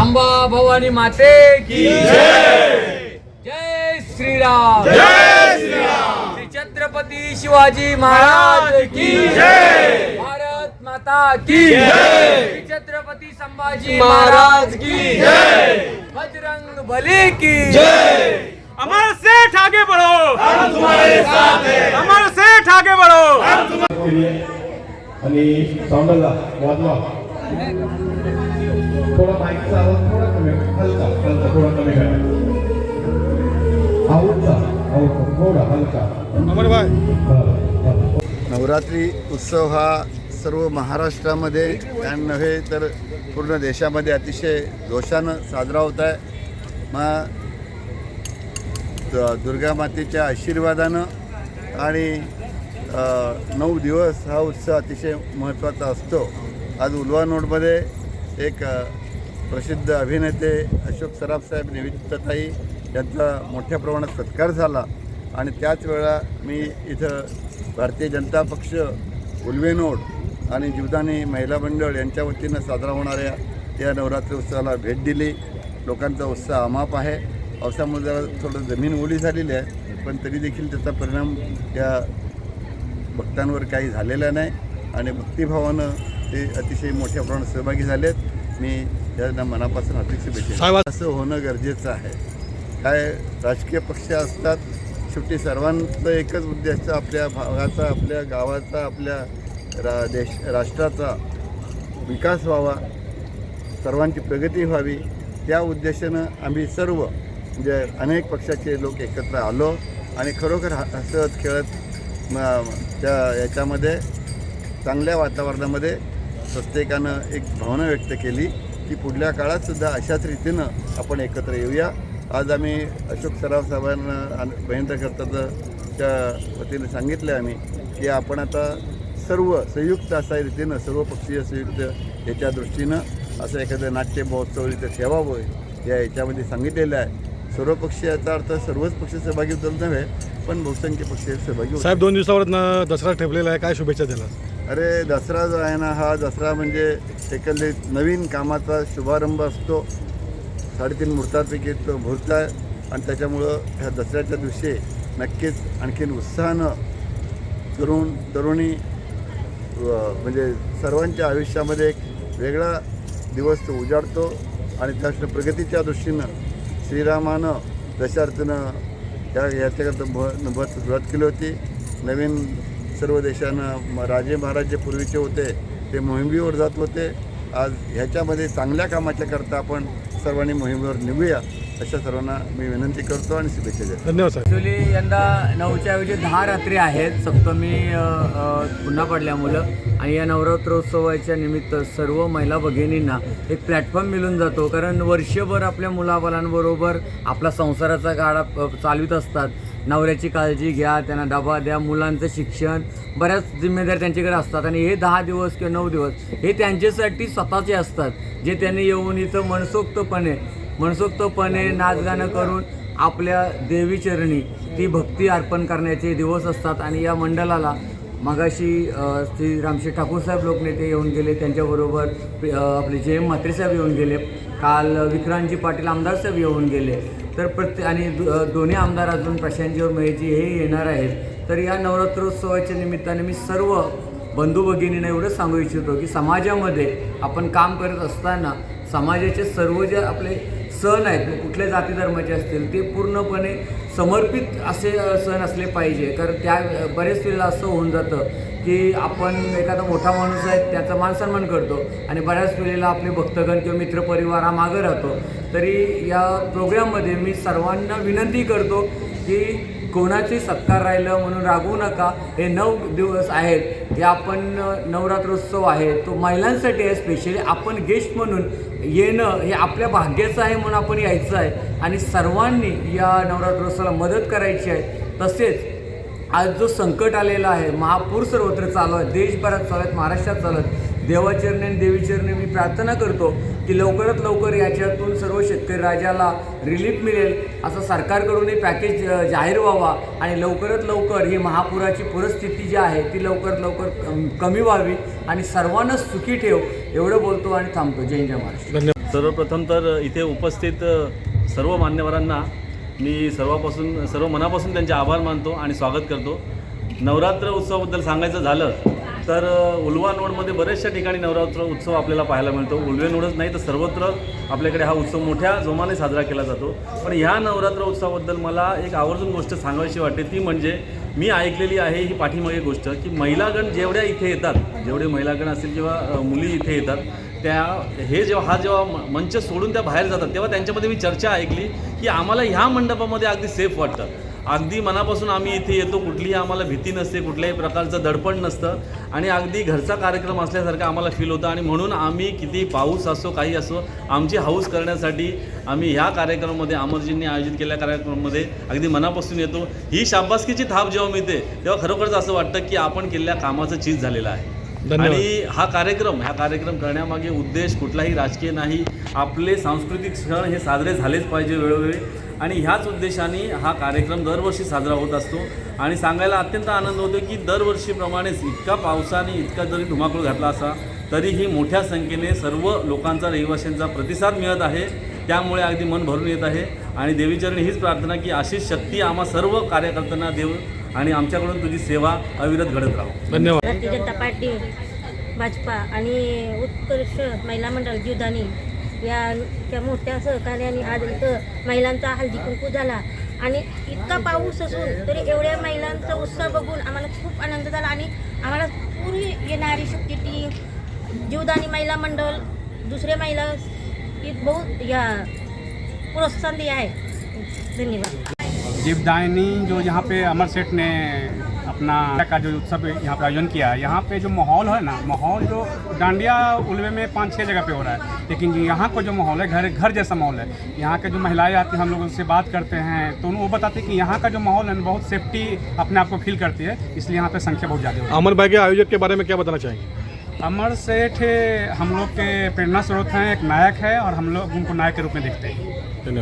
अंबा भवानी माते की जय। श्रीराम। श्री छत्रपती शिवाजी महाराज की भारत माता की श्री छत्रपती संभाजी महाराज की बजरंग बली की अमर सेठ आगे बढ़ो। हम तुम्हारे साथ हैं। अमर सेठ आगे बढ़ो। आणि साऊंडला वाजवा. थोडा माईकचा आवाज थोडा कमी हलका हलका थोडा कमी करा. आऊटचा आऊट थोडा हलका. अमर भाई. नवरात्री उत्सव हा सर्व महाराष्ट्रामध्ये आणि नव्हे तर पूर्ण देशामध्ये अतिशय जोशानं साजरा होत आहे. मग द- दुर्गा मातेच्या आशीर्वादानं आणि नऊ दिवस हा उत्सव अतिशय महत्त्वाचा असतो. आज उलवा नोडमध्ये एक प्रसिद्ध अभिनेते अशोक सराफ साहेब निवित्तताई यांचा मोठ्या प्रमाणात सत्कार झाला. आणि त्याच वेळा मी इथं भारतीय जनता पक्ष उल्वेनोड आणि जीवदानी महिला मंडळ यांच्या वतीनं साजरा होणाऱ्या या नवरात्री उत्सवाला भेट दिली. लोकांचा उत्साह अमाप आहे. पावसामुळे जरा थोडं जमीन ओली झालेली आहे पण तरी देखील त्याचा परिणाम या भक्तांवर काही झालेला नाही. आणि भक्तिभावानं ते अतिशय मोठ्या प्रमाणात सहभागी झालेत. मी त्यांना मनापासून हार्दिक शुभेच्छा असं होणं गरजेचं आहे. काय राजकीय पक्ष असतात शेवटी सर्वांचं एकच उद्देश आपल्या भागाचा आपल्या गावाचा आपल्या रा देश राष्ट्राचा विकास व्हावा सर्वांची प्रगती व्हावी. त्या उद्देशानं आम्ही सर्व म्हणजे अनेक पक्षाचे लोक एकत्र आलो आणि खरोखर ह- हसत खेळत त्या याच्यामध्ये चांगल्या वातावरणामध्ये प्रत्येकानं एक भावना व्यक्त केली की पुढल्या काळात सुद्धा अशाच रीतीनं आपण एकत्र येऊया. आज आम्ही अशोक सराव साहेबांना आणि महेंद्र करताचं वतीने सांगितलं आम्ही की आपण आता सर्व संयुक्त अशा रीतीनं सर्व पक्षीय संयुक्त याच्या दृष्टीनं असं एखादं नाट्य महोत्सव इथं ठेवावं या याच्यामध्ये सांगितलेलं आहे. सर्वपक्षीय याचा अर्थ सर्वच पक्ष सहभागी होतात नव्हे पण बहुसंख्य पक्ष सहभागी होतात. साहेब दोन दिवसावर दसरा ठेवलेला आहे. काय शुभेच्छा दिला अरे दसरा जो आहे ना हा दसरा म्हणजे एकंदरीत नवीन कामाचा शुभारंभ असतो. साडेतीन मुहूर्तापैकी तो मुहूर्त आणि त्याच्यामुळं ह्या दसऱ्याच्या दिवशी नक्कीच आणखीन उत्साहानं तरुण तरुणी म्हणजे सर्वांच्या आयुष्यामध्ये एक वेगळा दिवस तो उजाडतो. आणि त्या प्रगतीच्या दृष्टीनं श्रीरामानं दशार्थनं या याच्याकरता भ नभत सुरुवात केली होती. नवीन सर्व देशानं म- राजे महाराज जे पूर्वीचे होते ते मोहिमेवर जात होते. आज ह्याच्यामध्ये चांगल्या कामाच्या करता आपण सर्वांनी मोहिमेवर निघूया अशा सर्वांना मी विनंती करतो आणि शुभेच्छा देतो. धन्यवाद ॲक्च्युली यंदा नऊच्या ऐवजी दहा रात्री आहेत सप्तमी पुन्हा पडल्यामुळं आणि या नवरात्रोत्सवाच्या निमित्त सर्व महिला भगिनींना एक प्लॅटफॉर्म मिळून जातो. कारण वर्षभर आपल्या मुलाबालांबरोबर आपला संसाराचा गाडा चालवित असतात. नवऱ्याची काळजी घ्या त्यांना डबा द्या मुलांचं शिक्षण बऱ्याच जिम्मेदार त्यांच्याकडे असतात. आणि हे दहा दिवस किंवा नऊ दिवस हे त्यांच्यासाठी स्वतःचे असतात. जे त्यांनी येऊन इथं मनसोक्तपणे मनसोक्तपणे नाचगाणं करून आपल्या देवीचरणी ती भक्ती अर्पण करण्याचे दिवस असतात. आणि या मंडळाला मगाशी श्री रामशेठ ठाकूरसाहेब लोकनेते येऊन गेले. त्यांच्याबरोबर आपले जे एम म्हात्रेसाहेब येऊन गेले. काल विक्रांतजी पाटील आमदारसाहेब येऊन गेले. तर प्रत्ये आणि दो- दोन्ही आमदार अजून प्रशांतजीवर महेशजी हे येणार आहेत. तर या नवरात्रोत्सवाच्या निमित्ताने मी सर्व बंधू भगिनींना एवढं सांगू इच्छितो की समाजामध्ये आपण काम करत असताना समाजाचे सर्व जे आपले सण आहेत कुठल्या जाती धर्माचे असतील ते पूर्णपणे समर्पित असे सण असले पाहिजे. कारण त्या बरेच वेळेला असं होऊन जातं की आपण एखादा मोठा माणूस आहे त्याचा मान सन्मान करतो आणि बऱ्याच वेळेला आपले भक्तगण किंवा मित्रपरिवार हा मागं राहतो. तरी या प्रोग्राममध्ये मी सर्वांना विनंती करतो की कोणाचे सत्कार राहिलं म्हणून रागवू नका. हे नऊ दिवस आहेत. हे आपण नवरात्रोत्सव आहे. तो महिलांसाठी आहे स्पेशली आपण गेस्ट म्हणून येणं हे आपल्या भाग्याचं आहे म्हणून आपण यायचं आहे. आणि सर्वांनी या नवरात्रोत्सवाला मदत करायची आहे. तसेच आज जो संकट आलेला आहे महापूर सर्वत्र चालू आहे. देशभरात चालू आहेत महाराष्ट्रात चालू आहेत. देवाचरणी आणि देवीचरणी मी प्रार्थना करतो की लवकरात लवकर याच्यातून सर्व शेतकरी राजाला रिलीफ मिळेल. असं सरकारकडूनही पॅकेज जाहीर व्हावा आणि लवकरात लवकर ही महापुराची पूरस्थिती जी आहे ती लवकरात लवकर कम- कमी व्हावी आणि सर्वांना सुखी ठेव एवढं बोलतो आणि थांबतो. जय जय महाराष्ट्र. धन्यवाद. सर्वप्रथम तर इथे उपस्थित सर्व मान्यवरांना मी सर्वापासून सर्व मनापासून त्यांचे आभार मानतो आणि स्वागत करतो. नवरात्र उत्सवाबद्दल सांगायचं झालं तर उलवा नोडमध्ये बऱ्याचशा ठिकाणी नवरात्र उत्सव आपल्याला पाहायला मिळतो. उलवे नोडच नाही तर सर्वत्र आपल्याकडे हा उत्सव मोठ्या जोमाने साजरा केला जातो. पण ह्या नवरात्र उत्सवाबद्दल मला एक आवर्जून गोष्ट सांगायची वाटते. ती म्हणजे मी ऐकलेली आहे ही पाठीमागे गोष्ट की महिलागण जेवढ्या इथे येतात जेवढे महिलागण असतील किंवा मुली इथे येतात त्या हे जेव्हा हा जेव्हा म- मंच सोडून त्या बाहेर जातात तेव्हा त्यांच्यामध्ये मी चर्चा ऐकली की आम्हाला ह्या मंडपामध्ये अगदी सेफ वाटतं. अगदी मनापासून आम्ही इथे येतो. कुठलीही आम्हाला भीती नसते कुठल्याही प्रकारचं दडपण नसतं. आणि अगदी घरचा कार्यक्रम असल्यासारखा आम्हाला फील होतं. आणि म्हणून आम्ही किती पाऊस असो काही असो आमची हाऊस करण्यासाठी आम्ही ह्या कार्यक्रमामध्ये अमरजींनी आयोजित केलेल्या कार्यक्रमामध्ये अगदी मनापासून येतो. ही शाबासकीची थाप जेव्हा मिळते तेव्हा खरोखरच असं वाटतं की आपण केलेल्या कामाचं चीज झालेलं आहे. आणि हा कार्यक्रम हा कार्यक्रम करण्यामागे उद्देश कुठलाही राजकीय नाही. आपले सांस्कृतिक सण हे साजरे झालेच पाहिजे वेळोवेळी. आणि ह्याच उद्देशाने हा कार्यक्रम दरवर्षी साजरा होत असतो. आणि सांगायला अत्यंत आनंद होतो की दरवर्षीप्रमाणेच इतका पावसाने इतका जरी धुमाकूळ घातला असा तरीही मोठ्या संख्येने सर्व लोकांचा रहिवाशांचा प्रतिसाद मिळत आहे. त्यामुळे अगदी मन भरून येत आहे. आणि देवीचरणी हीच प्रार्थना की अशीच शक्ती आम्हा सर्व कार्यकर्त्यांना देऊ. आणि आमच्याकडून तुझी सेवा अविरत घडत राहू. भारतीय जनता पार्टी भाजपा आणि उत्कर्ष महिला मंडळ जीवदानी या मोठ्या सहकार्याने आज इथं महिलांचा हळदी कुंकू झाला. आणि इतका पाऊस असून तरी एवढ्या महिलांचा उत्साह बघून आम्हाला खूप आनंद झाला आणि आम्हाला पूर्वी येणारी शक्ती टी जीवदानी महिला मंडळ दुसऱ्या महिला बहुत या प्रोत्साहन दिया है धन्यवाद. जीवदायनी जो यहाँ पे अमर सेठ ने अपना का जो उत्सव यहाँ पे आयोजन किया है यहाँ पे जो माहौल है ना माहौल जो डांडिया उलवे में पाँच छः जगह पे हो रहा है लेकिन यहाँ का जो माहौल है घर घर जैसा माहौल है यहाँ के जो महिलाएँ आती हैं हम लोग उनसे बात करते हैं तो वो बताते हैं कि यहाँ का जो माहौल है बहुत सेफ्टी अपने आप को फील करती है इसलिए यहाँ पे संख्या बहुत ज़्यादा अमर भाई के आयोजक के बारे में क्या बताना चाहेंगे? अमर सेठ हम लोग के प्रेरणा स्रोत हैं एक नायक है और हम लोग उनको नायक के रूप में देखते हैं।